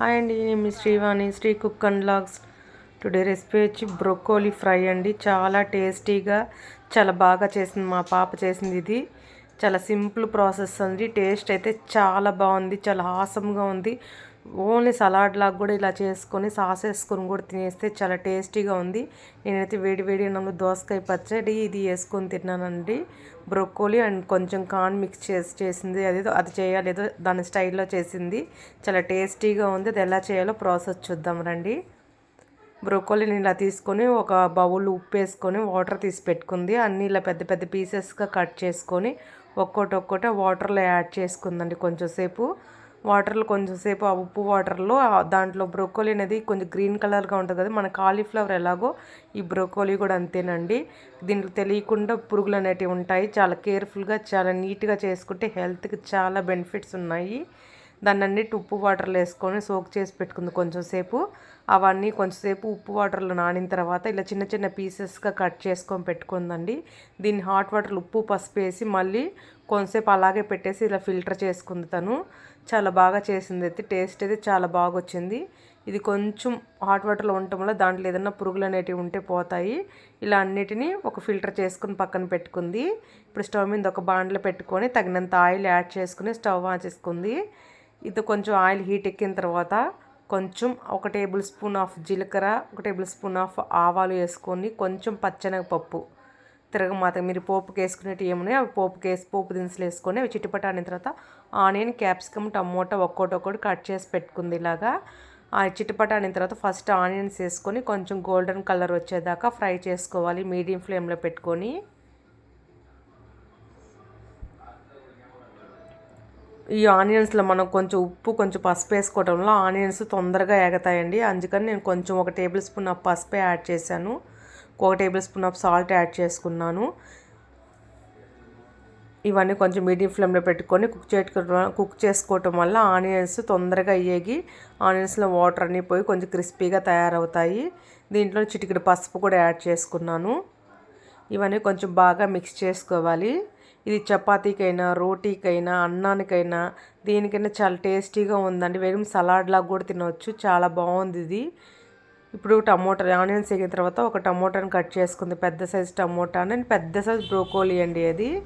Hi అండి నేను మీ Srivani Sri cook and logs. Today recipe వచ్చి బ్రొకోలీ ఫ్రై అండి. చాలా టేస్టీగా చాలా బాగా చేసింది మా పాప చేసింది ఇది. చాలా సింపుల్ ప్రాసెస్ అండి. టేస్ట్ అయితే చాలా బాగుంది చాలా హాసంగా ఉంది. ఓన్లీ సలాడ్ లాగా కూడా ఇలా చేసుకొని సాస్ వేసుకొని కూడా తినేస్తే చాలా టేస్టీగా ఉంది. నేనైతే వేడి వేడి అన్నంలో దోసకాయ పచ్చడి ఇది వేసుకొని తిన్నానండి. బ్రొక్కోలి అండ్ కొంచెం కార్న్ మిక్స్ చేసి చేసింది. అది అది చేయాలేదో దాని స్టైల్లో చేసింది. చాలా టేస్టీగా ఉంది. అది ఎలా చేయాలో ప్రాసెస్ చూద్దాం రండి. బ్రోకోలీని ఇలా తీసుకొని ఒక బౌల్ ఉప్పు వేసుకొని వాటర్ తీసి పెట్టుకుంది. అన్నీ ఇలా పెద్ద పెద్ద పీసెస్గా కట్ చేసుకొని ఒక్కోటి ఒక్కోటే వాటర్లో యాడ్ చేసుకుందండి కొంచెంసేపు వాటర్లో కొంచెంసేపు ఆ ఉప్పు వాటర్లో దాంట్లో బ్రోకోలీ అనేది కొంచెం గ్రీన్ కలర్గా ఉంటుంది కదా మన కాలీఫ్లవర్ ఎలాగో ఈ బ్రోకోలీ కూడా అంతేనండి. దీంట్లో తెలియకుండా పురుగులు అనేటివి ఉంటాయి చాలా కేర్ఫుల్గా చాలా నీట్గా చేసుకుంటే హెల్త్కి చాలా బెనిఫిట్స్ ఉన్నాయి. దాన్ని అన్నిటి ఉప్పు వాటర్లో వేసుకొని సోక్ చేసి పెట్టుకుంది కొంచెం సేపు. అవన్నీ కొంచెంసేపు ఉప్పు వాటర్లో నానిన తర్వాత ఇలా చిన్న చిన్న పీసెస్గా కట్ చేసుకొని పెట్టుకుందండి. దీన్ని హాట్ వాటర్లో ఉప్పు పసుపు వేసి మళ్ళీ కొంతసేపు అలాగే పెట్టేసి ఇలా ఫిల్టర్ చేసుకుంది తను. చాలా బాగా చేసింది అయితే టేస్ట్ అయితే చాలా బాగా వచ్చింది. ఇది కొంచెం హాట్ వాటర్లో ఉండటం వల్ల దాంట్లో ఏదైనా పురుగులు అనేటివి ఉంటే పోతాయి. ఇలా అన్నిటినీ ఒక ఫిల్టర్ చేసుకుని పక్కన పెట్టుకుంది. ఇప్పుడు స్టవ్ మీద ఒక బాండ్లో పెట్టుకొని తగినంత ఆయిల్ యాడ్ చేసుకుని స్టవ్ ఆన్ చేసుకుంది. ఇది కొంచెం ఆయిల్ హీట్ ఎక్కిన తర్వాత కొంచెం ఒక టేబుల్ స్పూన్ ఆఫ్ జీలకర్ర ఒక టేబుల్ స్పూన్ ఆఫ్ ఆవాలు వేసుకొని కొంచెం పచ్చనగపప్పు. తిరగమాత మీరు పోపుకి వేసుకునేవి ఏమున్నాయి అవి పోపుకి వేసి పోపు దినుసులు వేసుకొని అవి చిట్టుపటానిన తర్వాత ఆనియన్ క్యాప్సికమ్ టమోటా ఒక్కోటి ఒక్కోటి కట్ చేసి పెట్టుకుంది ఇలాగా. ఆ చిట్టుపటానిన తర్వాత ఫస్ట్ ఆనియన్స్ వేసుకొని కొంచెం గోల్డెన్ కలర్ వచ్చేదాకా ఫ్రై చేసుకోవాలి మీడియం ఫ్లేమ్లో పెట్టుకొని. ఈ ఆనియన్స్లో మనం కొంచెం ఉప్పు కొంచెం పసుపు వేసుకోవడంలో ఆనియన్స్ తొందరగా ఎగతాయండి అందుకని నేను కొంచెం ఒక టేబుల్ స్పూన్ ఆఫ్ పసుపు యాడ్ చేశాను. ఒక tablespoon of salt add చేసుకున్నాను. ఇవన్నీ కొంచెం మీడియం ఫ్లేమ్లో పెట్టుకొని కుక్ చేసుకోవడం కుక్ చేసుకోవటం వల్ల ఆనియన్స్ తొందరగా అయ్యేగి ఆనియన్స్లో వాటర్ అన్నీ పోయి కొంచెం క్రిస్పీగా తయారవుతాయి. దీంట్లో చిటికెడు పసుపు కూడా యాడ్ చేసుకున్నాను. ఇవన్నీ కొంచెం బాగా మిక్స్ చేసుకోవాలి. ఇది చపాతీకైనా రోటీకైనా అన్నానికైనా దేనికైనా చాలా టేస్టీగా ఉందండి. వెறுం సలాడ్ కూడా తినవచ్చు చాలా బాగుంది ఇది. ఇప్పుడు టమోటా ఆనియన్స్ వేగిన తర్వాత ఒక టమోటాని కట్ చేసుకుంది. పెద్ద సైజ్ టమోటా అండ్ పెద్ద సైజ్ బ్రోకోలీ అండి అది.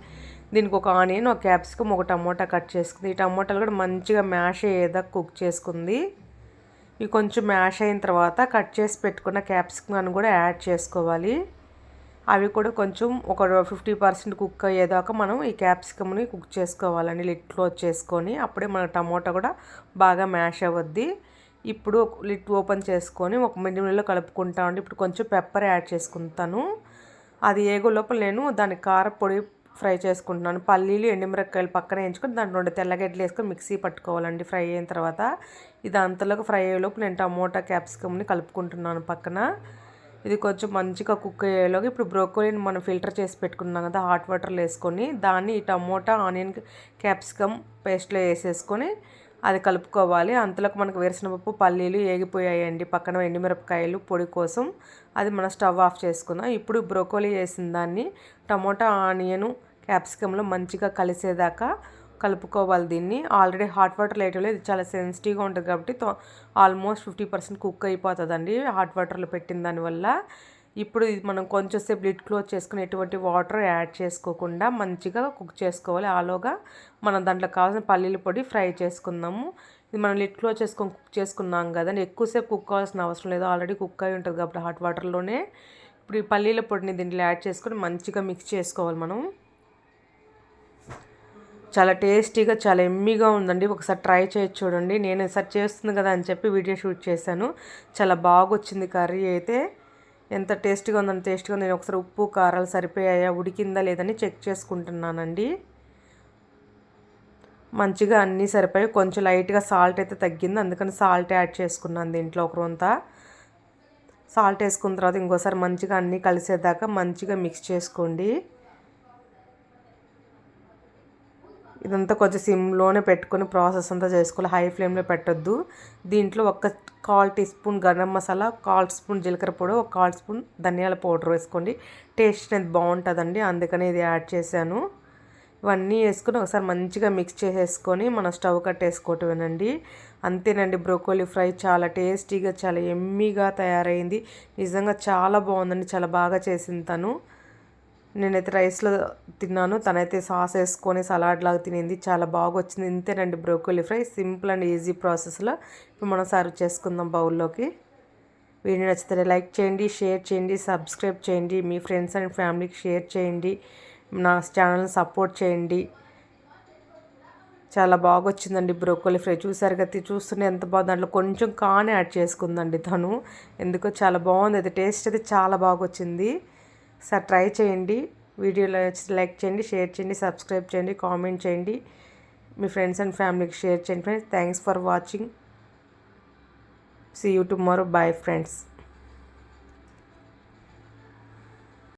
దీనికి ఒక ఆనియన్ ఒక క్యాప్సికమ్ ఒక టమోటా కట్ చేసుకుంది. ఈ టమోటాలు కూడా మంచిగా మ్యాష్ అయ్యేదా కుక్ చేసుకుంది. ఇవి కొంచెం మ్యాష్ అయిన తర్వాత కట్ చేసి పెట్టుకున్న క్యాప్సికమ్ కూడా యాడ్ చేసుకోవాలి. అవి కూడా కొంచెం ఒక ఫిఫ్టీ పర్సెంట్ కుక్ అయ్యేదాకా మనం ఈ క్యాప్సికమ్ని కుక్ చేసుకోవాలండి. లిట్ క్లోజ్ చేసుకొని అప్పుడే మన టమోటా కూడా బాగా మ్యాష్ అవ్వద్ది. ఇప్పుడు లిట్ ఓపెన్ చేసుకొని ఒక మీడియంలో కలుపుకుంటా ఉండి ఇప్పుడు కొంచెం పెప్పర్ యాడ్ చేసుకుంటాను. అది ఏగో లోపల నేను దాని కారపొడి ఫ్రై చేసుకుంటున్నాను. పల్లీలు ఎండుమిరపకాయలు పక్కన వేయించుకొని దాంట్లో రెండు తెల్లగడ్డలు వేసుకొని మిక్సీ పట్టుకోవాలండి ఫ్రై అయిన తర్వాత. ఇది అంతలోకి ఫ్రై అయ్యేలోపు నేను టమోటా క్యాప్సికమ్ని కలుపుకుంటున్నాను పక్కన. ఇది కొంచెం మంచిగా కుక్ అయ్యేలోకి ఇప్పుడు బ్రోకోలీని మనం ఫిల్టర్ చేసి పెట్టుకున్నాం కదా హాట్ వాటర్లో వేసుకొని దాన్ని ఈ టమోటా ఆనియన్ క్యాప్సికమ్ పేస్ట్లో వేసేసుకొని అది కలుపుకోవాలి. అంతలోకి మనకు వేరుశనగపప్పు పల్లీలు ఏగిపోయాయండి. పక్కన ఎండుమిరపకాయలు పొడి కోసం అది మన స్టవ్ ఆఫ్ చేసుకుందాం. ఇప్పుడు బ్రోకోలీ వేసిన దాన్ని టమోటా ఆనియన్ క్యాప్సికంలో మంచిగా కలిసేదాకా కలుపుకోవాలి దీన్ని. ఆల్రెడీ హాట్ వాటర్ లేటలో ఇది చాలా సెన్సిటివ్గా ఉంటుంది కాబట్టి ఆల్మోస్ట్ ఫిఫ్టీ పర్సెంట్ కుక్ అయిపోతుందండి హాట్ వాటర్లో పెట్టిన దానివల్ల ఇప్పుడు ఇది మనం కొంచెంసేపు లిడ్ క్లోజ్ చేసుకుని ఎటువంటి వాటర్ యాడ్ చేసుకోకుండా మంచిగా కుక్ చేసుకోవాలి. ఆలోగా మనం దాంట్లో కావాల్సిన పల్లీల పొడి ఫ్రై చేసుకుందాము. ఇది మనం లిడ్ క్లోజ్ చేసుకొని కుక్ చేసుకున్నాం కదండి. ఎక్కువసేపు కుక్ కావాల్సిన అవసరం లేదు. ఆల్రెడీ కుక్ అయి ఉంటుంది కాబట్టి హాట్ వాటర్లోనే ఇప్పుడు ఈ పల్లీల పొడిని దీంట్లో యాడ్ చేసుకొని మంచిగా మిక్స్ చేసుకోవాలి మనం. చాలా టేస్టీగా చాలా ఎమ్మీగా ఉందండి. ఒకసారి ట్రై చేయొచ్చు చూడండి. నేను సెర్చ్ చేస్తుంది కదా అని చెప్పి వీడియో షూట్ చేశాను. చాలా బాగా వచ్చింది కర్రీ అయితే. ఎంత టేస్ట్గా ఉందని టేస్ట్గా నేను ఒకసారి ఉప్పు కారాలు సరిపోయాయా ఉడికిందా లేదని చెక్ చేసుకుంటున్నానండి. మంచిగా అన్నీ సరిపోయి కొంచెం లైట్గా సాల్ట్ అయితే తగ్గింది. అందుకని సాల్ట్ యాడ్ చేసుకున్నాను దీంట్లో ఒకరంతా సాల్ట్ వేసుకున్న తర్వాత ఇంకోసారి మంచిగా అన్నీ కలిసేదాకా మంచిగా మిక్స్ చేసుకోండి. ఇదంతా కొంచెం సిమ్లోనే పెట్టుకొని ప్రాసెస్ అంతా చేసుకోవాలి. హై ఫ్లేమ్లో పెట్టొద్దు. దీంట్లో ఒక కాల్ టీ స్పూన్ గరం మసాలా కాల్ స్పూన్ జీలకర్ర పొడి ఒక కాల్ స్పూన్ ధనియాల పౌడర్ వేసుకోండి. టేస్ట్ అనేది బాగుంటుందండి. అందుకని ఇది యాడ్ చేశాను. ఇవన్నీ వేసుకొని ఒకసారి మంచిగా మిక్స్ చేసేసుకొని మన స్టవ్ కట్టేసుకోవటమేనండి. అంతేనండి బ్రోకోలీ ఫ్రై చాలా టేస్టీగా చాలా ఎమ్మీగా తయారైంది. నిజంగా చాలా బాగుందండి. చాలా బాగా చేసింది తను. నేనైతే రైస్లో తిన్నాను. తనైతే సాస్ వేసుకొని సలాడ్ లాగా తినింది. చాలా బాగా వచ్చింది ఇంతేనండి broccoli fry. Simple and easy ప్రాసెస్లో ఇప్పుడు మనం సర్వ్ చేసుకుందాం బౌల్లోకి. వీడియో నచ్చితే లైక్ చేయండి షేర్ చేయండి సబ్స్క్రైబ్ చేయండి మీ ఫ్రెండ్స్ అండ్ ఫ్యామిలీకి షేర్ చేయండి నా ఛానల్ని సపోర్ట్ చేయండి. చాలా బాగా వచ్చిందండి బ్రోకోలీ ఫ్రై. చూసారు కదా చూస్తుంటే ఎంత బాగుంది. దాంట్లో కొంచెం కాన్ యాడ్ చేసుకుందండి తను. ఎందుకో చాలా బాగుంది. అది టేస్ట్ అయితే చాలా బాగా వచ్చింది సార్ ట్రై చేయండి. వీడియోలో లైక్ చేయండి షేర్ చేయండి సబ్స్క్రైబ్ చేయండి కామెంట్ చేయండి. మీ ఫ్రెండ్స్ అండ్ ఫ్యామిలీకి షేర్ చేయండి friends thanks for watching see you tomorrow bye friends